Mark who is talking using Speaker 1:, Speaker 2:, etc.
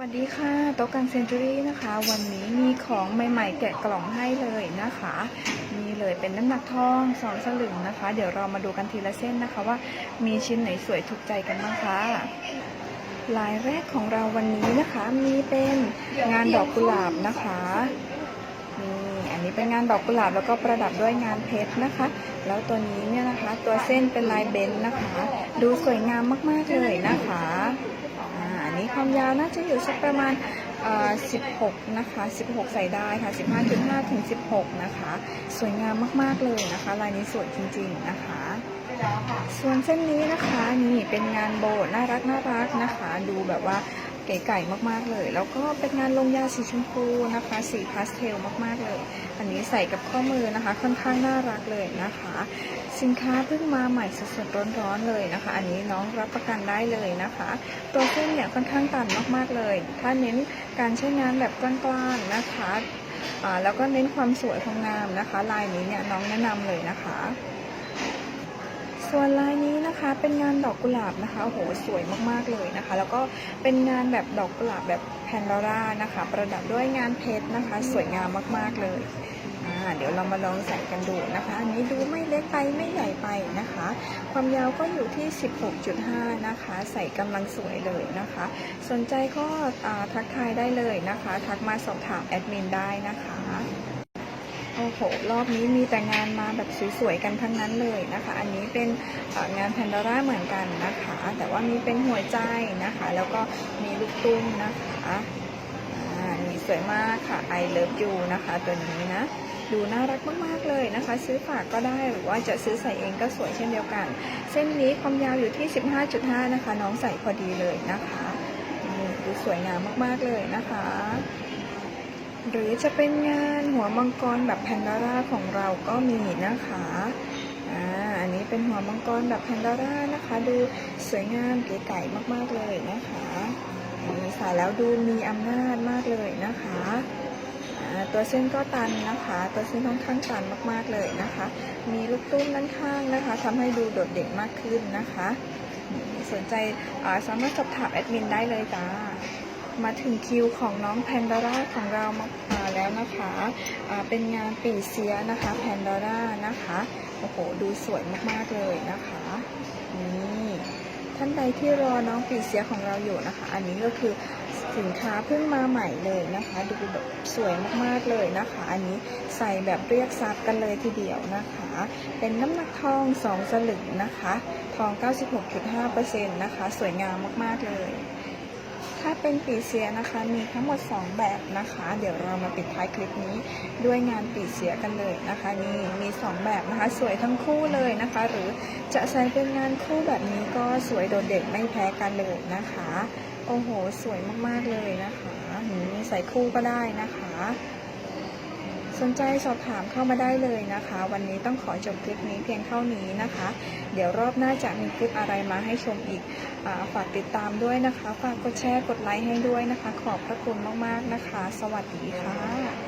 Speaker 1: สวัสดีค่ะโต๊ะกังเซนจูรี่นะคะ วันนี้มีของใหม่ๆ แกะกล่องให้เลยนะคะมีเลยเป็นน้ำหนักทองสองสลึงนะคะ เดี๋ยวเรามาดูกันทีละเส้นนะคะว่ามีชิ้นไหนสวยถูกใจกันบ้างคะลายแรกของเราวันนี้นะคะมีเป็นงานดอกกุหลาบนะคะ นี่อันนี้เป็นงานดอกกุหลาบแล้วก็ประดับด้วยงานเพชรนะคะ แล้วตัวนี้เนี่ยนะคะตัวเส้นเป็นลายเบนซ์นะคะ ดูสวยงามมากๆเลยนะคะอ่าอันนี้ความยาวน่าจะอยู่สักประมาณอ่อ16 นะคะ 16 ใส่ได้ค่ะ 15.5 ถึง 16 นะคะ สวยงามมาก ๆ เลยนะคะ ลายนี้สวยจริง ๆ นะคะ ส่วนเส้นนี้นะคะ นี่เป็นงานโบว์น่ารักน่ารักนะคะ ดูแบบว่า เก๋ไก่มากๆเลย แล้วก็เป็นงานลงยาสีชมพูนะคะ สีพาสเทลมากๆเลย อันนี้ใส่กับข้อมือนะคะ ค่อนข้างน่ารักเลยนะคะ สินค้าเพิ่งมาใหม่สดๆร้อนๆเลยนะคะ อันนี้น้องรับประกันได้เลยนะคะ ตัวเส้นเนี่ยค่อนข้างตันมากๆเลย ถ้าเน้นการใช้งานแบบกว้างๆนะคะแล้วก็เน้นความสวยความงามนะคะ ลายนี้เนี่ยน้องแนะนำเลยนะคะ ส่วนลายนี้นะคะเป็นงานดอกกุหลาบนะคะโอ้โหสวยมากๆเลยนะคะ แล้วก็เป็นงานแบบดอกกุหลาบแบบแพนดอร่านะคะ ประดับด้วยงานเพชรนะคะ สวยงามมากๆเลยอ่าเดี๋ยวเรามาลองใส่กันดูนะคะ อันนี้ดูไม่เล็กไปไม่ใหญ่ไปนะคะ ความยาวก็อยู่ที่ 16.5 นะคะ ใส่กำลังสวยเลยนะคะ สนใจก็อ่าทักทายได้เลยนะคะ ทักมาสอบถามแอดมินได้นะคะ โหรอบนี้มีแต่งานมาแบบสวยๆกันทั้งนั้นเลยนะคะ อันนี้เป็นงานแพนดอร่าเหมือนกันนะคะ แต่ว่ามีเป็นหัวใจนะคะ แล้วก็มีลูกตุ้มนะคะอ่านี่สวยมากค่ะ I love you นะคะตัวนี้นะดูน่ารักมากๆเลยนะคะ ซื้อฝากก็ได้หรือว่าจะซื้อใส่เองก็สวยเช่นเดียวกัน เส้นนี้ความยาวอยู่ที่ 15.5 นะคะ น้องใส่พอดีเลยนะคะนี่ดูสวยงามมากๆเลยนะคะ หรือจะเป็นงานหัวมังกรแบบแพนดาร่าของเราก็มีนะคะอ่าอันนี้เป็นหัวมังกรแบบแพนดาร่านะคะ ดูสวยงามเก๋ไก่มากๆเลยนะคะนี่ใส่แล้วดูมีอำนาจมากเลยนะคะอ่าตัวเส้นก็ตันนะคะ ตัวเส้นค่อนข้างตันมากๆเลยนะคะ มีลูกตุ้มด้านข้างนะคะทำให้ดูโดดเด่นมากขึ้นนะคะ สนใจสามารถสอบถามแอดมินได้เลยจ้า มาถึงคิวของน้องแพนดาร่าของเรามาาแล้วนะคะอ่าเป็นงานปีเสียนะคะแพนดาร่านะคะโอ้โหดูสวยมากๆเลยนะคะนี่ท่านใดที่รอน้องปีเสียของเราอยู่นะคะ อันนี้ก็คือสินค้าเพิ่งมาใหม่เลยนะคะ ดูแบบสวยมากๆเลยนะคะ อันนี้ใส่แบบเรียกซับกันเลยทีเดียวนะคะ เป็นน้ำหนักทองสองสลึงนะคะ ทอง 96.5%นะคะ สวยงามมากๆเลย ถ้าเป็นปีเสียนะคะมีทั้งหมด 2 แบบนะคะ เดี๋ยวเรามาปิดท้ายคลิปนี้ด้วยงานปีเสียกันเลยนะคะนี่มี 2 แบบนะคะ สวยทั้งคู่เลยนะคะ หรือจะใช้เป็นงานคู่แบบนี้ก็สวยโดดเด่นไม่แพ้กันเลยนะคะ โอ้โห สวยมากๆเลยนะคะนี่ใส่คู่ก็ได้นะคะ สนใจสอบถามเข้ามาได้เลยนะคะ วันนี้ต้องขอจบคลิปนี้เพียงเท่านี้นะคะ เดี๋ยวรอบหน้าจะมีคลิปอะไรมาให้ชมอีกอฝากติดตามด้วยนะคะ ฝากกดแชร์กดไลค์ให้ด้วยนะคะ ขอบพระคุณมากๆนะคะ สวัสดีค่ะ